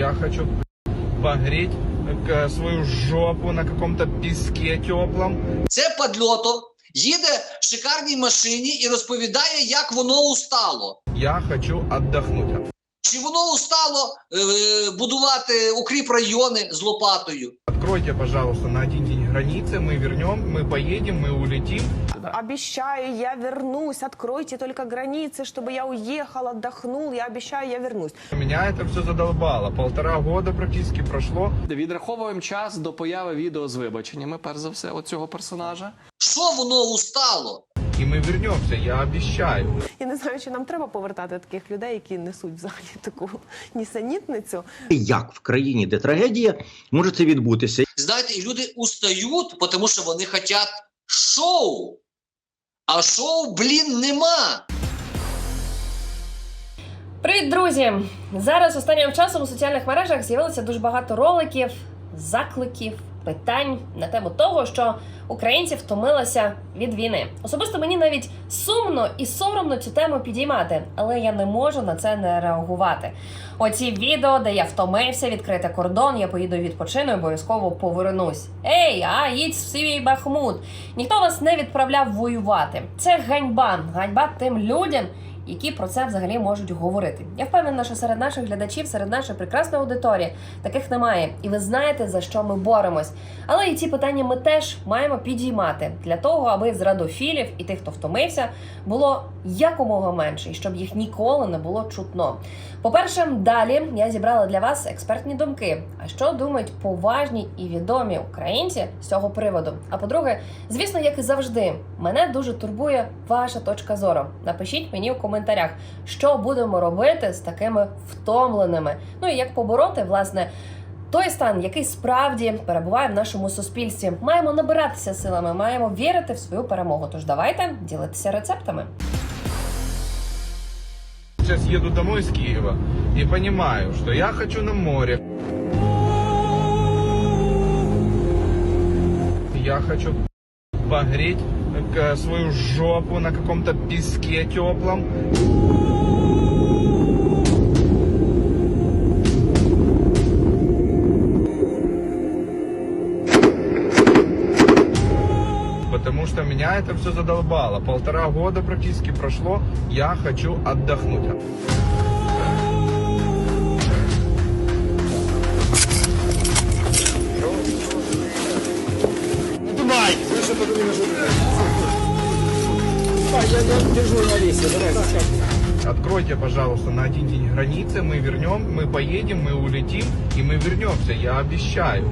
Я хочу погреть э, свою жопу на каком-то піске теплом. Це падльото їде в шикарній машині і розповідає, як воно устало. Я хочу отдохнуть. Чи воно устало е, будувати укріп райони з лопатою? Откройте, пожалуйста, на один день границы, мы вернем, мы поедем, мы улетим. Обещаю, я вернусь. Откройте только границы, чтобы я уехал, отдохнул. Я обещаю, я вернусь. Меня это все задолбало. Полтора года практически прошло. Відраховуємо час до появи відео з вибаченнями, перш за все, оцього персонажа. Що воно устало? И мы вернемся, я обещаю. Я не знаю, чи нам треба повертати таких людей, які несуть взагалі таку нісенітницю. Як в країні, де трагедія, може це відбутися? Знаєте, і люди устають, тому що вони хочуть шоу. А шоу, блін, нема. Привіт, друзі! Зараз останнім часом у соціальних мережах з'явилося дуже багато роликів, закликів, питань на тему того, що українці втомилися від війни. Особисто мені навіть сумно і соромно цю тему підіймати, але я не можу на це не реагувати. Оці відео, де я втомився відкрити кордон, я поїду відпочину і обов'язково повернусь. Ей, а їдь в свій Бахмут. Ніхто вас не відправляв воювати. Це ганьба, ганьба тим людям, які про це взагалі можуть говорити. Я впевнена, що серед наших глядачів, серед нашої прекрасної аудиторії таких немає. І ви знаєте, за що ми боремось. Але і ці питання ми теж маємо підіймати для того, аби зрадофілів і тих, хто втомився, було якомога менше, і щоб їх ніколи не було чутно. По-перше, далі я зібрала для вас експертні думки. А що думають поважні і відомі українці з цього приводу? А по-друге, звісно, як і завжди, мене дуже турбує ваша точка зору. Напишіть мені у коментарях, що будемо робити з такими втомленими. Ну і як побороти, власне. Той стан, який справді перебуває в нашому суспільстві, маємо набиратися силами, маємо вірити в свою перемогу. Тож давайте ділитися рецептами. Сейчас еду домой из Киева и понимаю, что я хочу на море. Я хочу погреть э, свою жопу на каком-то песке теплом. Потому что меня это все задолбало. Полтора года практически прошло. Я хочу отдохнуть. Откройте, пожалуйста, на один день границы, мы вернем, мы поедем, мы улетим, и мы вернемся, я обещаю.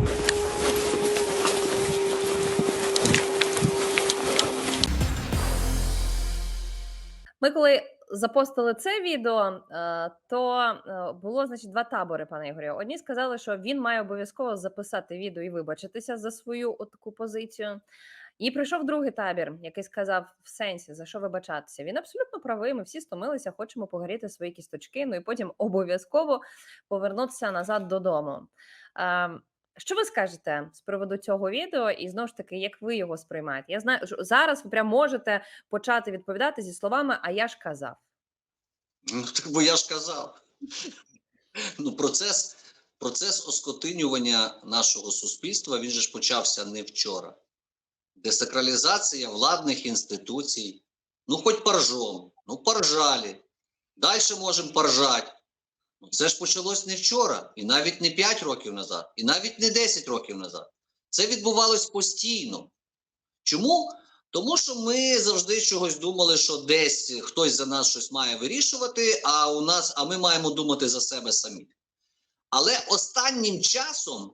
Ми коли запостили це відео, е, то е, було значить два табори, пане Ігорю. Одні сказали, що він має обов'язково записати відео і вибачитися за свою от таку позицію. І прийшов другий табір, який сказав в сенсі, за що вибачатися. Він абсолютно правий. Ми всі стомилися, хочемо погоріти свої кісточки. Ну і потім обов'язково повернутися назад додому. Е, Що ви скажете з приводу цього відео, і знову ж таки, як ви його сприймаєте? Я знаю, що зараз ви прям можете почати відповідати зі словами А я ж казав. Ну, так бо я ж казав. Ну, процес, процес оскотинювання нашого суспільства він же ж почався не вчора. Десакралізація владних інституцій. Ну, хоч поржом, ну поржалі. Далі можемо поржати. Ну, це ж почалось не вчора, і навіть не 5 років назад, і навіть не 10 років назад. Це відбувалось постійно. Чому? Тому що ми завжди чогось думали, що десь хтось за нас щось має вирішувати, а у нас, а ми маємо думати за себе самі. Але останнім часом,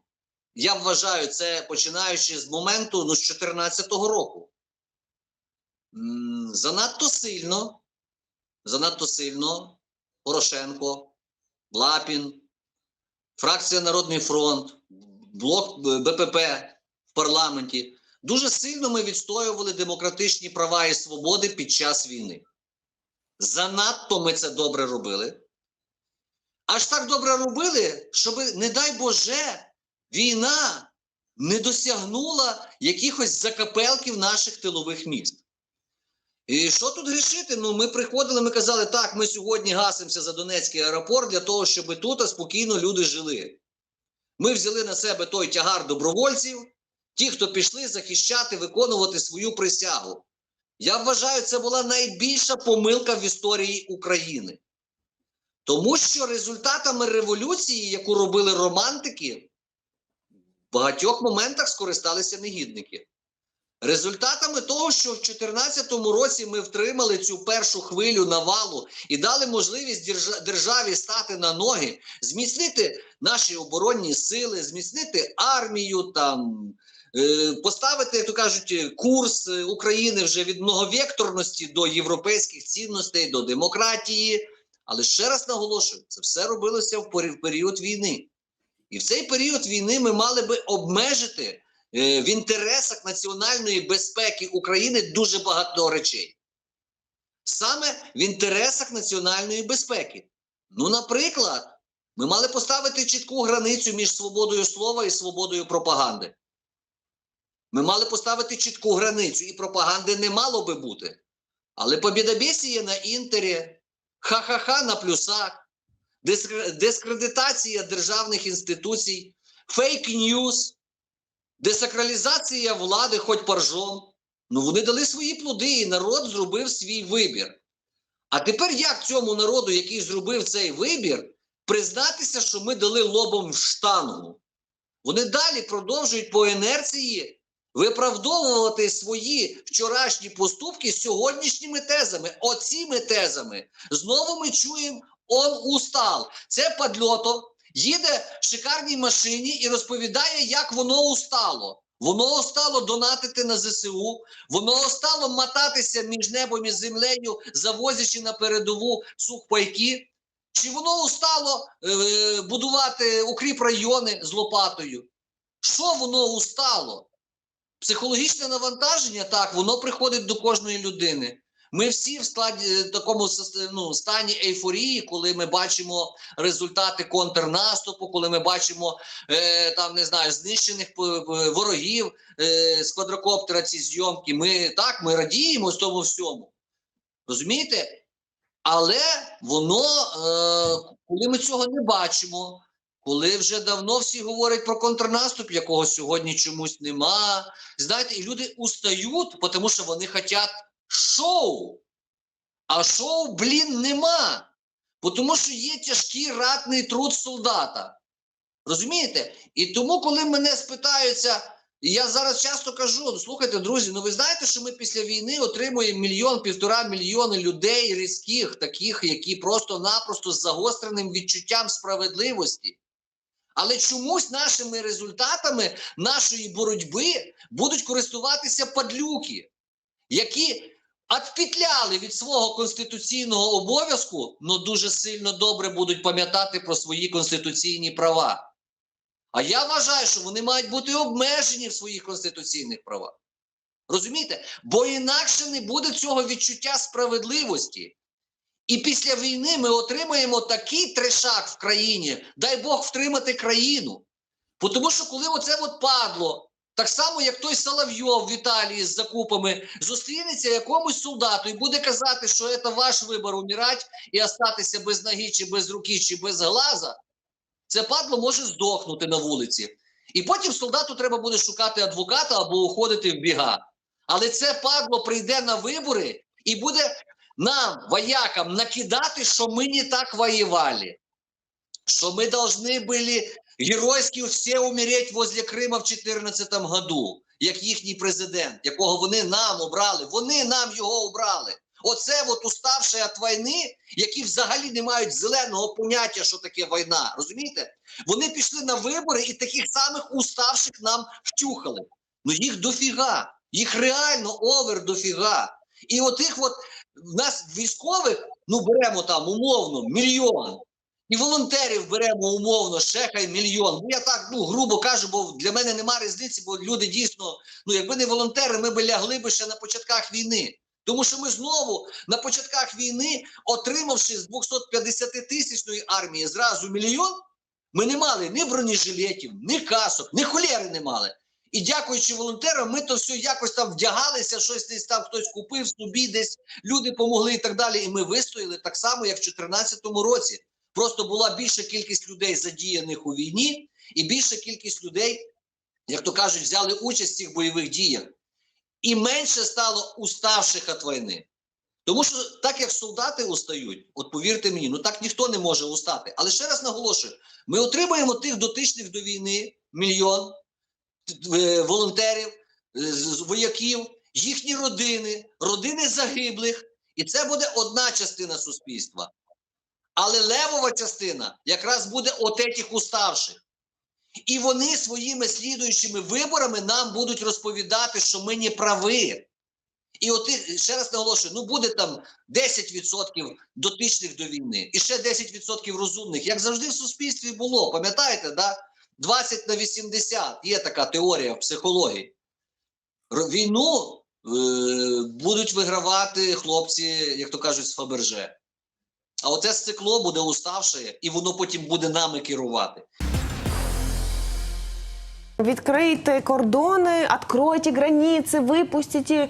я вважаю, це починаючи з моменту ну, з 2014 року, занадто сильно, занадто сильно Порошенко, Лапін, фракція Народний фронт, блок е, БПП в парламенті. Дуже сильно ми відстоювали демократичні права і свободи під час війни. Занадто ми це добре робили. Аж так добре робили, щоб, не дай Боже, війна не досягнула якихось закапелків наших тилових міст. І що тут грішити? Ну, ми приходили, ми казали, так, ми сьогодні гасимося за Донецький аеропорт для того, щоб тут спокійно люди жили. Ми взяли на себе той тягар добровольців, ті, хто пішли захищати, виконувати свою присягу. Я вважаю, це була найбільша помилка в історії України. Тому що результатами революції, яку робили романтики, багатьох моментах скористалися негідники. Результатами того, що в 2014 році ми втримали цю першу хвилю навалу і дали можливість державі стати на ноги, зміцнити наші оборонні сили, зміцнити армію, там е, поставити, як то кажуть, курс е, України вже від многовекторності до європейських цінностей, до демократії. Але ще раз наголошую, це все робилося в період війни. І в цей період війни ми мали би обмежити е, в інтересах національної безпеки України дуже багато речей. Саме в інтересах національної безпеки. Ну, наприклад, ми мали поставити чітку границю між свободою слова і свободою пропаганди. Ми мали поставити чітку границю, і пропаганди не мало би бути. Але побідобєсія на інтері, ха-ха-ха на плюсах, дискредитація державних інституцій, фейк-ньюс, десакралізація влади, хоч поржом. Ну, вони дали свої плоди, і народ зробив свій вибір. А тепер як цьому народу, який зробив цей вибір, признатися, що ми дали лобом в штангу? Вони далі продовжують по інерції виправдовувати свої вчорашні поступки сьогоднішніми тезами, оціми тезами. Знову ми чуємо он устал. Це падльотов їде в шикарній машині і розповідає, як воно устало. Воно устало донатити на ЗСУ, воно устало мотатися між небом і землею, завозячи на передову сухпайки. Чи воно устало е, будувати укріп райони з лопатою? Що воно устало? Психологічне навантаження, так, воно приходить до кожної людини. Ми всі в складі е, такому ну, стані ейфорії, коли ми бачимо результати контрнаступу, коли ми бачимо е, там не знаю знищених ворогів е, з квадрокоптера. Ці зйомки. Ми так ми радіємо з тому всьому. Розумієте? Але воно, е, коли ми цього не бачимо, коли вже давно всі говорять про контрнаступ, якого сьогодні чомусь нема. Знаєте, і люди устають, тому що вони хочуть шоу. А шоу, блін, нема. Тому що є тяжкий ратний труд солдата. Розумієте? І тому, коли мене спитаються, я зараз часто кажу: «Ну, слухайте, друзі, ну ви знаєте, що ми після війни отримуємо мільйон, півтора мільйони людей різких, таких, які просто-напросто з загостреним відчуттям справедливості. Але чомусь нашими результатами нашої боротьби будуть користуватися падлюки, які відпетляли від свого конституційного обов'язку, але дуже сильно добре будуть пам'ятати про свої конституційні права. А я вважаю, що вони мають бути обмежені в своїх конституційних правах. Розумієте? Бо інакше не буде цього відчуття справедливості. І після війни ми отримаємо такий трешак в країні, дай Бог втримати країну. Тому що коли оце от падло, так само, як той Соловйов в Італії з закупами, зустрінеться якомусь солдату і буде казати, що це ваш вибір умирати і остатися без ноги, чи без руки, чи без глаза, це падло може здохнути на вулиці. І потім солдату треба буде шукати адвоката або уходити в біга. Але це падло прийде на вибори і буде нам, воякам, накидати, що ми не так воювали, що ми должны были геройски всі умереть возле Крима в 2014 году, як їхній президент, якого вони нам обрали. Вони нам його обрали. Оце от уставши від війни, які взагалі не мають зеленого поняття, що таке війна. Розумієте? Вони пішли на вибори і таких самих уставших нам втюхали. Ну їх дофіга, їх реально овер дофіга. І отих от в нас військових, ну беремо там умовно мільйон. І волонтерів беремо умовно, ще хай мільйон. Ну я так ну грубо кажу, бо для мене нема різниці, бо люди дійсно, ну якби не волонтери, ми б лягли би ще на початках війни. Тому що ми знову на початках війни, отримавши з 250 тисячної армії зразу мільйон, ми не мали ні бронежилетів, ні касок, ні холєри не мали. І дякуючи волонтерам, ми то все якось там вдягалися, щось десь там хтось купив собі, десь люди помогли і так далі. І ми вистояли так само, як в 2014 році. Просто була більша кількість людей задіяних у війні, і більша кількість людей, як то кажуть, взяли участь в цих бойових діях. І менше стало уставших від війни. Тому що так як солдати устають, от повірте мені, ну так ніхто не може устати. Але ще раз наголошую: ми отримаємо тих дотичних до війни мільйон е, волонтерів, е, вояків, їхні родини, родини загиблих, і це буде одна частина суспільства. Але левова частина якраз буде от этих уставших. І вони своїми слідуючими виборами нам будуть розповідати, що ми не праві. І от ще раз наголошую: ну буде там 10% дотичних до війни, і ще 10% розумних, як завжди в суспільстві було. Пам'ятаєте, да? 20 на 80 є така теорія в психології. Війну е, будуть вигравати хлопці, як то кажуть, з Фаберже. А оце стекло буде уставше, і воно потім буде нами керувати. Відкрийте кордони, відкройте границі, випустите,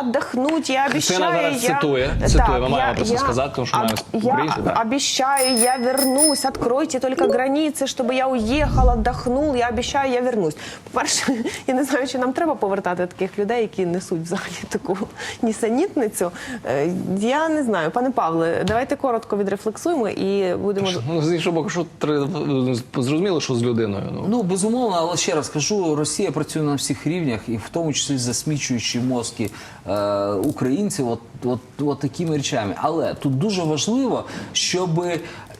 отдохнуть. Я обіцяю. зараз я... цитує, цитує, ми маємо про це сказати, тому що об- я да. обіцяю, я вернусь, откройте только границі, щоб я уїхав, отдохнул, я обіцяю, я вернусь. По-перше, я не знаю, чи нам треба повертати таких людей, які несуть взагалі таку нісенітницю. Е, Я не знаю, пане Павле, давайте коротко відрефлексуємо і будемо... Ну, з іншого боку, що ну, зрозуміло, що з людиною. Ну. Ну безумовно, але ще раз кажу, Росія працює на всіх рівнях, і в тому числі засмічуючи мозки е, українців, от, от, от такими речами. Але тут дуже важливо, щоб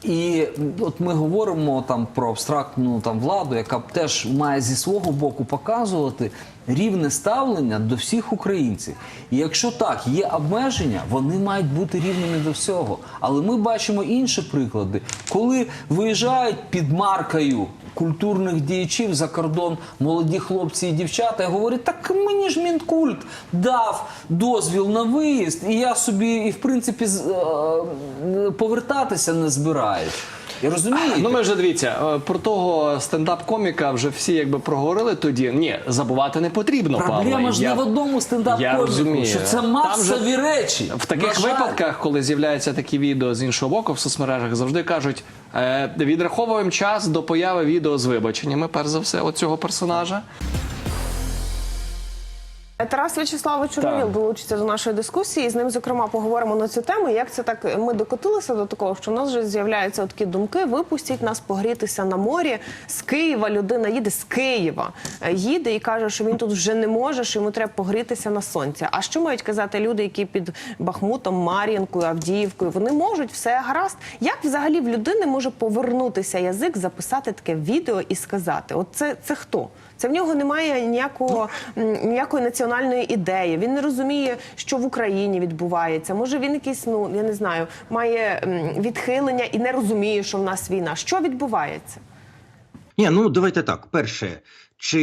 і от ми говоримо там про абстрактну там владу, яка б теж має зі свого боку показувати рівне ставлення до всіх українців. І якщо так, є обмеження, вони мають бути рівними до всього. Але ми бачимо інші приклади, коли виїжджають під маркою культурних діячів за кордон молоді хлопці і дівчата і говорять, так мені ж мінкульт дав дозвіл на виїзд, і я собі, і в принципі, е, повертатися не збираюсь. І розумієте? Ну, ми вже дивіться, е, про того стендап-коміка вже всі якби проговорили тоді. Ні, забувати не потрібно, Проблема Павле. ж не в одному стендап-коміку, що це масові же речі. В таких випадках, коли з'являються такі відео з іншого боку в соцмережах, завжди кажуть: е, відраховуємо час до появи відео з вибаченнями, перш за все, от цього персонажа. Тарас В'ячеславович Чорновіл долучиться до нашої дискусії. З ним, зокрема, поговоримо на цю тему. Як це так ми докотилися до такого, що в нас вже з'являються такі думки: випустіть нас погрітися на морі з Києва. Людина їде з Києва, е, їде і каже, що він тут вже не може, що йому треба погрітися на сонці. А що мають казати люди, які під Бахмутом, Мар'їнкою, Авдіївкою? Вони можуть все гаразд. Як взагалі в людини може повернутися язик, записати таке відео і сказати: От це, це хто? Це в нього немає ніякого ніякої національної ідеї. Він не розуміє, що в Україні відбувається. Може, він якийсь, ну я не знаю, має відхилення і не розуміє, що в нас війна. Що відбувається? Ні, ну давайте так. Перше, чи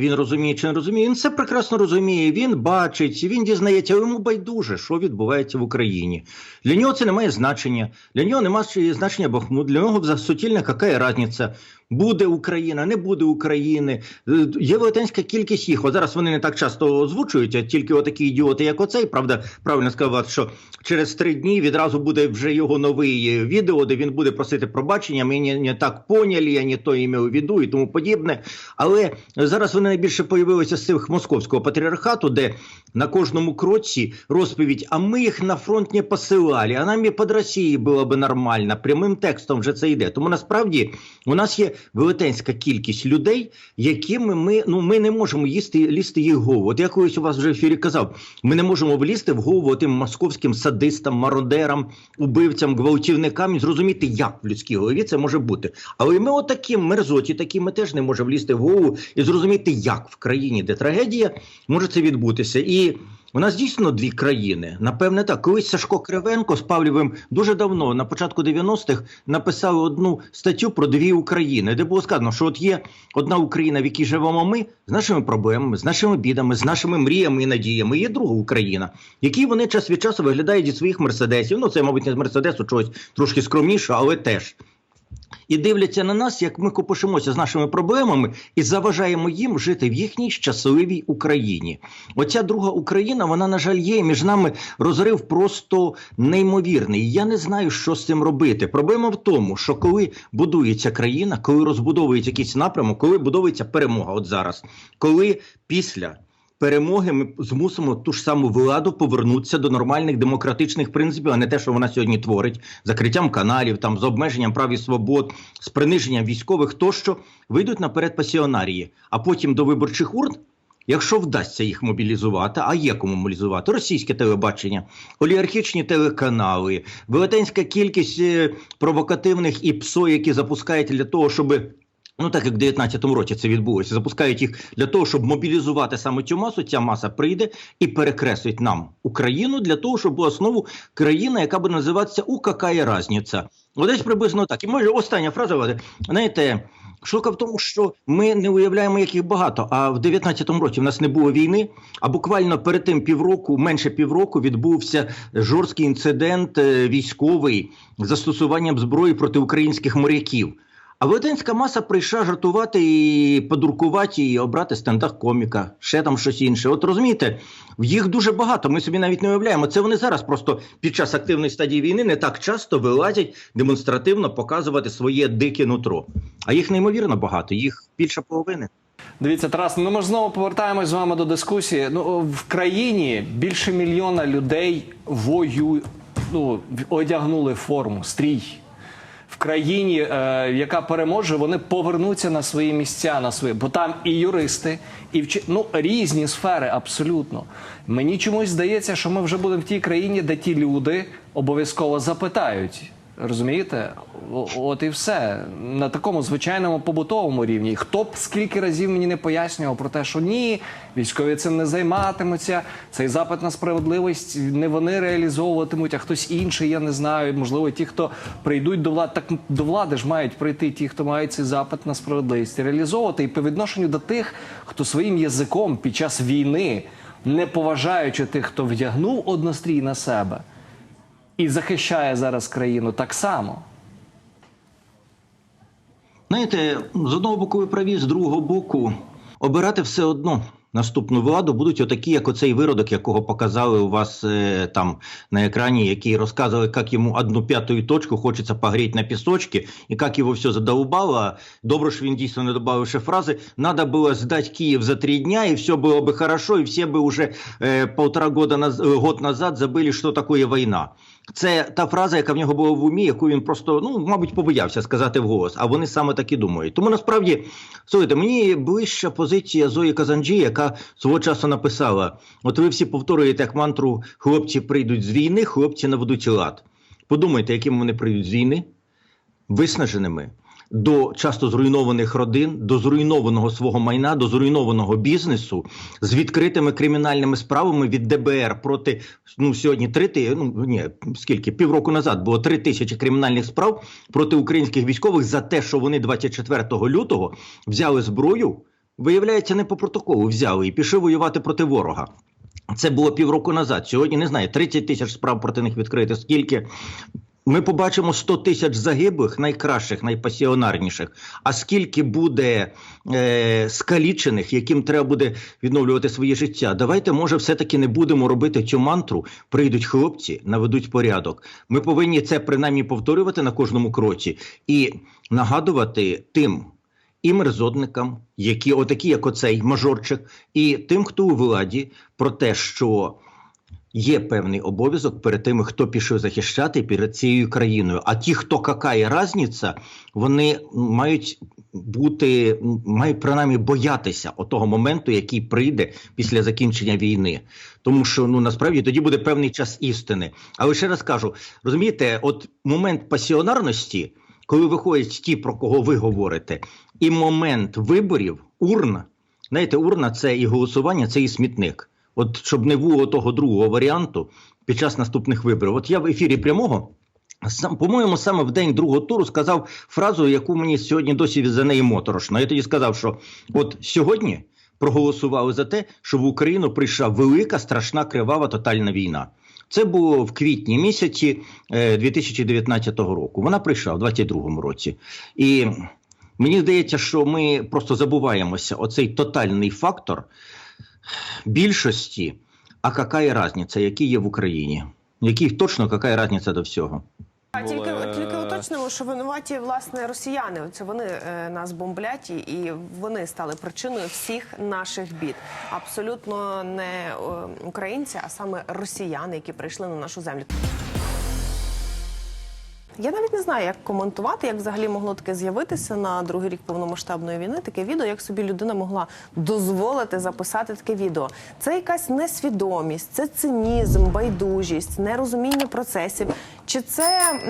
він розуміє, чи не розуміє, він все прекрасно розуміє. Він бачить, він дізнається, йому байдуже, що відбувається в Україні. Для нього це не має значення. Для нього немає значення Бахмут. Для нього за суттільна яка різниця. Буде Україна, не буде України. Е, Є велетенська кількість їх. От зараз вони не так часто озвучують, а тільки отакі ідіоти, як оцей. Правда, правильно сказав, що через три дні відразу буде вже його новий е, відео, де він буде просити пробачення. Ми не, так поняли, я не то ім'я віду і тому подібне. Але зараз вони найбільше появилися з цих московського патріархату, де на кожному кроці розповідь, а ми їх на фронт не посилали, а нам і під Росії було б нормально. Прямим текстом вже це йде. Тому насправді у нас є велетенська кількість людей, якими ми ну ми не можемо їсти лізти їх голову. От я колись у вас вже в ефірі казав, ми не можемо влізти в голову тим московським садистам, мародерам, убивцям, гвалтівникам і зрозуміти, як в людській голові це може бути. Але ми отакі мерзоті, такі ми теж не можемо влізти в голову і зрозуміти, як в країні, де трагедія, може це відбутися. І у нас дійсно дві країни. Напевне, так. Колись Сашко Кривенко з Павлівим дуже давно, на початку 90-х, написали одну статтю про дві України, де було сказано, що от є одна Україна, в якій живемо ми, з нашими проблемами, з нашими бідами, з нашими мріями і надіями. Є друга Україна, в якій вони час від часу виглядають зі своїх мерседесів. Ну, це, мабуть, не з мерседесу, чогось трошки скромніше, але теж. І дивляться на нас, як ми копошимося з нашими проблемами і заважаємо їм жити в їхній щасливій Україні. Оця друга Україна, вона на жаль є. Між нами розрив просто неймовірний. Я не знаю, що з цим робити. Проблема в тому, що коли будується країна, коли розбудовується якийсь напрямок, коли будується перемога, от зараз, коли після. Перемоги ми змусимо ту ж саму владу повернутися до нормальних демократичних принципів, а не те, що вона сьогодні творить, закриттям каналів, там з обмеженням прав і свобод, з приниженням військових, тощо вийдуть наперед пасіонарії, а потім до виборчих урн. Якщо вдасться їх мобілізувати, а є кому мобілізувати, російське телебачення, олігархічні телеканали, велетенська кількість е, провокативних і ПСО, які запускають для того, щоб Ну, так як в 19-му році це відбулося, запускають їх для того, щоб мобілізувати саме цю масу. Ця маса прийде і перекреслить нам Україну для того, щоб була знову країна, яка буде називатися «У какая разниця». Ось десь приблизно так. І може остання фраза, Влади. знаєте. Штука в тому, що ми не уявляємо, яких багато. А в 19-му році в нас не було війни. А буквально перед тим півроку, менше півроку, відбувся жорсткий інцидент е, військовий застосуванням зброї проти українських моряків. А велетенська маса прийшла жартувати і подуркувати і обрати стендап коміка, ще там щось інше. От розумієте, їх дуже багато. Ми собі навіть не уявляємо. Це вони зараз просто під час активної стадії війни не так часто вилазять демонстративно показувати своє дике нутро. А їх неймовірно багато, їх більше половини. Дивіться, Тарас, ну ми ж знову повертаємось з вами до дискусії. Ну в країні більше мільйона людей вою, ну, одягнули форму, стрій. Країні, е, яка переможе, вони повернуться на свої місця, на свої, бо там і юристи, і вч... ну, різні сфери абсолютно. Мені чомусь здається, що ми вже будемо в тій країні, де ті люди обов'язково запитають. Розумієте? От і все на такому звичайному побутовому рівні. Хто б скільки разів мені не пояснював про те, що ні, військові цим не займатимуться. Цей запит на справедливість не вони реалізовуватимуть, а хтось інший. Я не знаю. Можливо, ті, хто прийдуть до влади, так до влади ж мають прийти ті, хто мають цей запит на справедливість реалізовувати. І по відношенню до тих, хто своїм язиком під час війни, не поважаючи тих, хто вдягнув однострій на себе і захищає зараз країну так само. Знаєте, з одного боку ви праві, з другого боку, обирати все одно наступну владу будуть отакі, як оцей виродок, якого показали у вас е, там на екрані, який розказували, як йому одну п'яту точку хочеться погріти на пісочки, і як його все задовбало. Добре, що він дійсно не додав ще фрази. Надо було здати Київ за три дня, і все було би хорошо, і всі би вже е, полтора года наз... год назад забили, що таке війна. Це та фраза, яка в нього була в умі, яку він просто, ну, мабуть, побоявся сказати вголос, а вони саме так і думають. Тому насправді, слухайте, мені ближча позиція Зої Казанджі, яка свого часу написала: от ви всі повторюєте як мантру, хлопці прийдуть з війни, хлопці наведуть лад. Подумайте, яким вони прийдуть з війни, виснаженими. До часто зруйнованих родин, до зруйнованого свого майна, до зруйнованого бізнесу з відкритими кримінальними справами від ДБР проти ну сьогодні три ну ні, скільки півроку назад було три тисячі кримінальних справ проти українських військових за те, що вони 24 лютого взяли зброю. Виявляється, не по протоколу взяли і пішли воювати проти ворога. Це було півроку назад. Сьогодні не знаю, 30 тисяч справ проти них відкрито. Скільки ми побачимо 100 тисяч загиблих, найкращих, найпасіонарніших. А скільки буде е, скалічених, яким треба буде відновлювати своє життя? Давайте, може, все-таки не будемо робити цю мантру. Прийдуть хлопці, наведуть порядок. Ми повинні це принаймні повторювати на кожному кроці і нагадувати тим. І мерзотникам, які отакі, як оцей мажорчик, і тим, хто у владі, про те, що є певний обов'язок перед тими, хто пішов захищати перед цією країною. А ті, хто какає разниця, вони мають бути, мають принаймні боятися отого моменту, який прийде після закінчення війни. Тому що ну насправді тоді буде певний час істини. Але ще раз кажу: розумієте, от момент пасіонарності, коли виходять ті, про кого ви говорите, і момент виборів, урна, знаєте, урна це і голосування, це і смітник. От щоб не було того другого варіанту під час наступних виборів. От я в ефірі прямого. Сам, по-моєму, саме в день другого туру сказав фразу, яку мені сьогодні досі за неї моторошно. Я тоді сказав, що от сьогодні проголосували за те, щоб в Україну прийшла велика, страшна, кривава тотальна війна. Це було в квітні місяці е, 2019 року. Вона прийшла в 2022 році. І мені здається, що ми просто забуваємося оцей тотальний фактор більшості. А яка різниця, які є в Україні? Які точно яка різниця до всього? А тільки, е, тільки уточнимо, що винуваті власне росіяни. Це вони е, нас бомблять, і, і вони стали причиною всіх наших бід. Абсолютно не е, українці, а саме росіяни, які прийшли на нашу землю. Я навіть не знаю, як коментувати, як взагалі могло таке з'явитися на другий рік повномасштабної війни. Таке відео, як собі людина могла дозволити записати таке відео. Це якась несвідомість, це цинізм, байдужість, нерозуміння процесів. Чи це,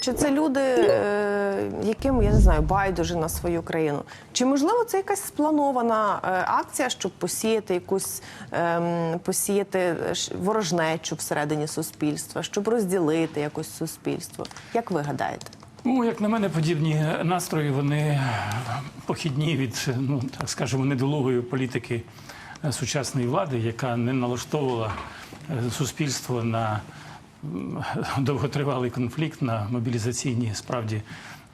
чи це люди, е, яким я не знаю, байдуже на свою країну? Чи можливо це якась спланована е, акція, щоб посіяти якусь ем, посіяти ворожнечу всередині суспільства, щоб розділити якось суспільство? Як ви гадаєте? Ну, як на мене, подібні настрої вони похідні від, ну так скажемо, недолугої політики е, сучасної влади, яка не налаштовувала е, суспільство на довготривалий конфлікт, на мобілізаційні справді.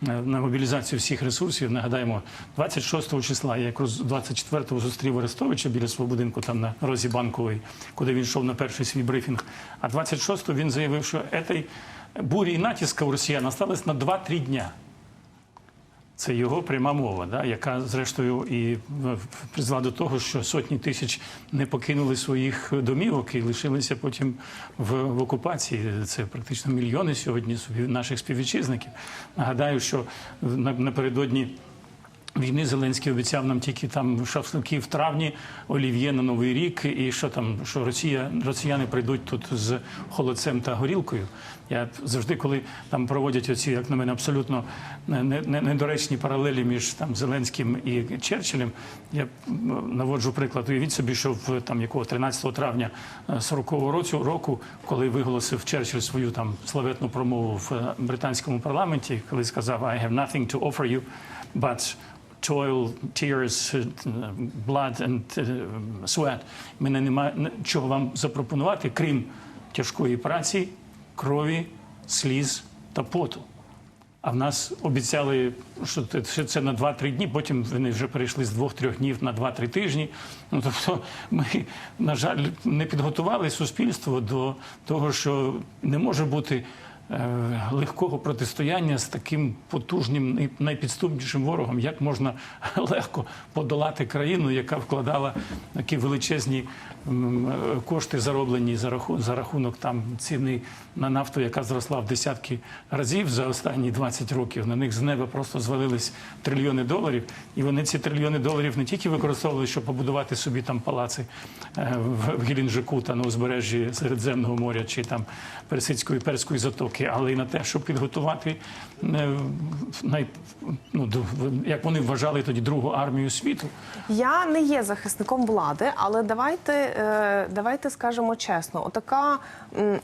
е, На мобілізацію всіх ресурсів нагадаємо, 26 числа я якраз 24-го зустрів Арестовича біля свого будинку, там на розі банкової, куди він йшов на перший свій брифінг. А 26-го він заявив, що цей бурі і натиска у росіян осталось на 2-3 дня. Це його пряма мова, да, яка зрештою і е, призвела до того, що сотні тисяч не покинули своїх домівок і лишилися потім в, в окупації. Це практично мільйони сьогодні наших співвітчизників. Нагадаю, що на- напередодні. Війни Зеленський обіцяв нам тільки там шашлики в травні, олів'є на новий рік, і що там, що Росія, росіяни прийдуть тут з холодцем та горілкою. Я завжди, коли там проводять оці, як на мене, абсолютно не- недоречні паралелі між там Зеленським і Черчиллем, я наводжу приклад. Уявіть собі, що в там якого 13 травня 40-го року, року, коли виголосив Черчилль свою там славетну промову в е, британському парламенті, коли сказав I have nothing to offer you, but toil, tears, е, blood and е, sweat. Мене немає чого вам запропонувати, крім тяжкої праці, крові, сліз та поту. А в нас обіцяли, що це- на 2-3 дні, потім вони вже перейшли з 2-3 днів на 2-3 тижні. Ну тобто, ми, на жаль, не підготували суспільство до того, що не може бути е, легкого протистояння з таким потужним найпідступнішим ворогом. Як можна легко подолати країну, яка вкладала такі величезні кошти, зароблені за рахунок, там ціни на нафту, яка зросла в десятки разів за останні 20 років. На них з неба просто звалились трильйони доларів, і вони ці трильйони доларів не тільки використовували, щоб побудувати собі там палаци е, в Геленджику та на узбережжі Середземного моря чи там Персидської перської затоки, але й на те, щоб підготувати е, най, ну, як вони вважали тоді другу армію світу. Я не є захисником влади, але давайте, давайте скажемо чесно, отака,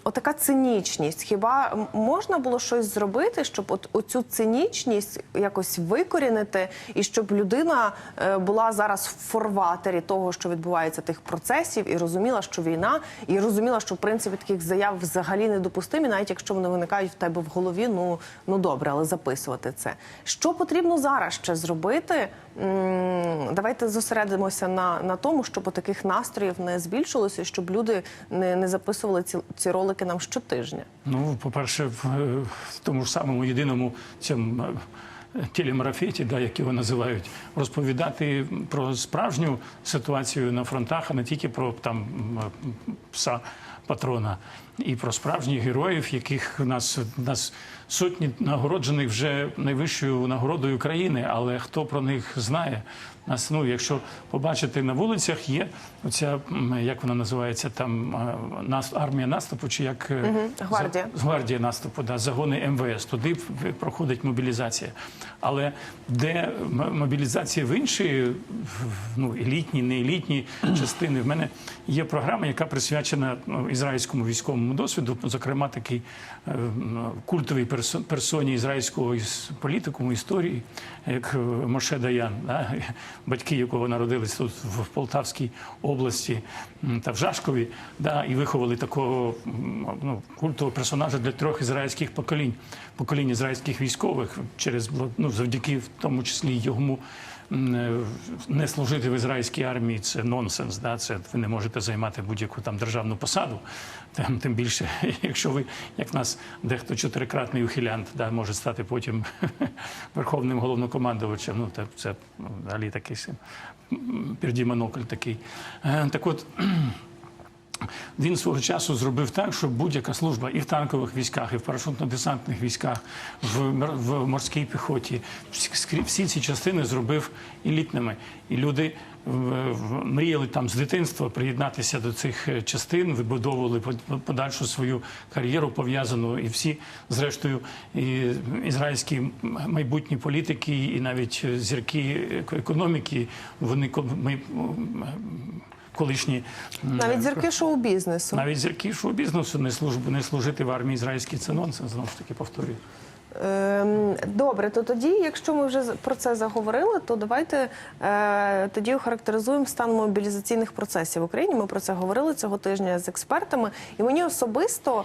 отака цинічність. Хіба можна було щось зробити, щоб от оцю цинічність якось викорінити, і щоб людина е, була зараз в форватері того, що відбувається тих процесів, і розуміла, що війна, і розуміла, що в принципі таких заяв взагалі недопустимі, навіть якщо вони виникають в тебе в голові. Ну ну добре, але записувати це. Що потрібно зараз ще зробити? Давайте зосередимося на, на тому, щоб таких настроїв не збільшилося, щоб люди не, не записували ці, ці ролики нам щотижня. Ну, по-перше, в, е, в тому ж самому єдиному цьому е, телемарафеті, да, як його називають, розповідати про справжню ситуацію на фронтах, а не тільки про там пса патрона, і про справжніх героїв, яких у нас, у нас сотні нагороджених вже найвищою нагородою країни, але хто про них знає? Нас, ну, якщо побачити на вулицях, є оця, як вона називається, там нас, армія наступу, чи як е, гвардія. за- гвардія наступу, да, загони МВС. Туди проходить мобілізація. Але де мобілізація в інші, ну, елітні, не елітні частини, в мене є програма, яка присвячена ну, ізраїльському військовому міжнародному досвіду, зокрема такий е, м, культовий персоні ізраїльського із- політикуму історії, як е, Моше Даян, да, батьки якого народились тут в Полтавській області та в Жашкові, да, і виховали такого ну, культового персонажа для трьох ізраїльських поколінь, поколінь ізраїльських військових через ну, завдяки в тому числі йому. Е, Не служити в ізраїльській армії це нонсенс. Да? Це ви не можете займати будь-яку там державну посаду. Тим, тим більше, якщо ви, як нас дехто чотирикратний ухилянт, да, може стати потім верховним головнокомандувачем. Ну, це, це ну, взагалі такий сим- монокль такий. Е, Так от. Він свого часу зробив так, щоб будь-яка служба і в танкових військах, і в парашютно-десантних військах, в, морській піхоті, всі, ці частини зробив елітними. І люди мріяли там з дитинства приєднатися до цих е, частин, вибудовували подальшу свою кар'єру пов'язану. І всі, зрештою, і ізраїльські майбутні політики, і навіть е, зірки економіки, вони колишні Навіть зірки шоу-бізнесу. навіть зірки шоу-бізнесу не службу не служити в армії ізраїльській це нонсенс, знову ж таки повторюю. Ем, Добре, то тоді, якщо ми вже про це заговорили, то давайте е, тоді охарактеризуємо стан мобілізаційних процесів в Україні. Ми про це говорили цього тижня з експертами, і мені особисто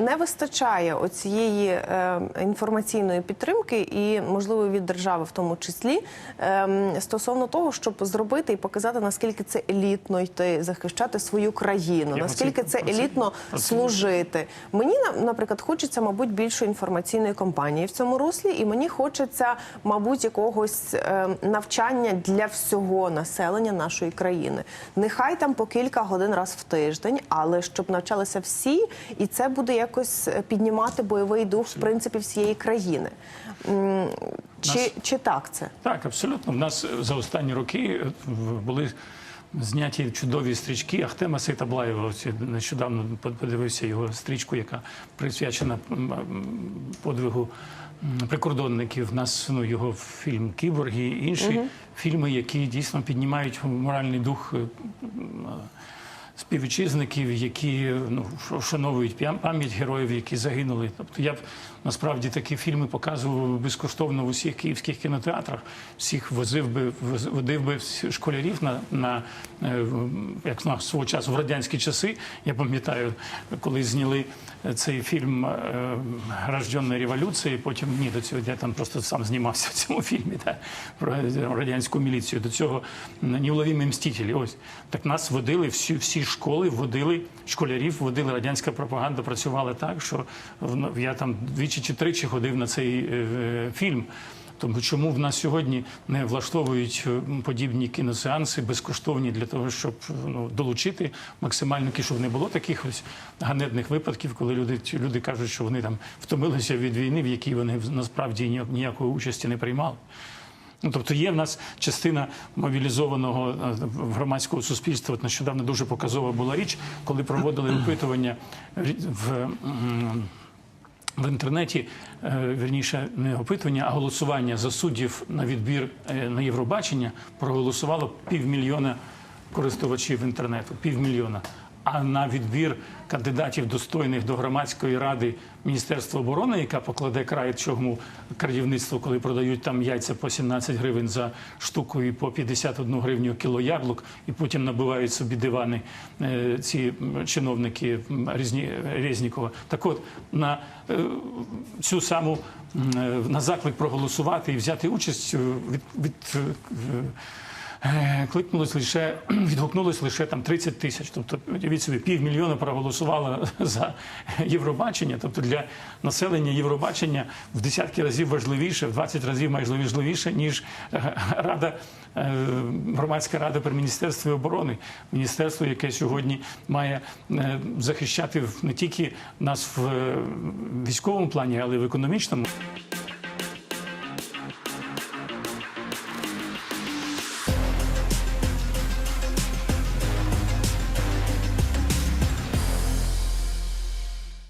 не вистачає оцієї е, інформаційної підтримки і, можливо, від держави в тому числі ем, стосовно того, щоб зробити і показати наскільки це елітно йти захищати свою країну, наскільки це елітно служити. Мені на- наприклад, хочеться, мабуть, більшої інформаційної кампанії в цьому руслі, і мені хочеться, мабуть, якогось е, навчання для всього населення нашої країни. Нехай там по кілька годин раз в тиждень, але щоб навчалися всі, і це буде якось е, піднімати бойовий дух в принципі всієї країни. Чи, Нас- чи так це? Так, абсолютно. В нас е, за останні роки були зняті чудові стрічки Ахтема Сейтаблаєва. Нещодавно подивився його стрічку, яка присвячена подвигу прикордонників. У нас ну, його фільм Кіборги і інші фільми, які дійсно піднімають моральний дух. е, співвітчизників, які ну вшановують пам'ять героїв, які загинули. Тобто я насправді такі фільми показував безкоштовно в усіх київських кінотеатрах. Всіх возив би водив би школярів на, на е, як на свого часу в радянські часи. Я пам'ятаю, коли зняли цей фільм е, Рожденна революція. Потім ні, до цього я там просто сам знімався в цьому фільмі да, про радянську міліцію. До цього неуловімі мстителі. Ось так нас водили всі, всі школи, водили школярів, водили радянська пропаганда. Працювала так, що я там двічі чи тричі ходив на цей е, фільм. Тому чому в нас сьогодні не влаштовують е, подібні кіносеанси безкоштовні для того, щоб ну, долучити максимально щоб не було таких ось ганебних випадків, коли люди, люди кажуть, що вони там втомилися від війни, в якій вони насправді ніякої участі не приймали. Ну, тобто є в нас частина мобілізованого е, громадського суспільства. От нещодавно дуже показова була річ, коли проводили опитування в. В інтернеті, верніше не опитування, а голосування за суддів на відбір е, на Євробачення проголосувало півмільйона користувачів інтернету. Півмільйона. А на відбір кандидатів достойних до громадської ради Міністерства оборони, яка покладе край чому крадівництву, коли продають там яйця по 17 гривень за штуку і по 51 гривню кіло яблук, і потім набивають собі дивани е, ці чиновники Різні, Резнікова. Так от на е, цю саму е, на заклик проголосувати і взяти участь від, від кликнулось лише відгукнулось лише там 30 тисяч. Тобто уявіть собі, півмільйона проголосувало за Євробачення. Тобто для населення Євробачення в десятки разів важливіше, в 20 разів майже важливіше, ніж е, рада. е, Громадська рада при міністерстві оборони, міністерство, яке сьогодні має е, захищати не тільки нас в е, військовому плані, але й в економічному.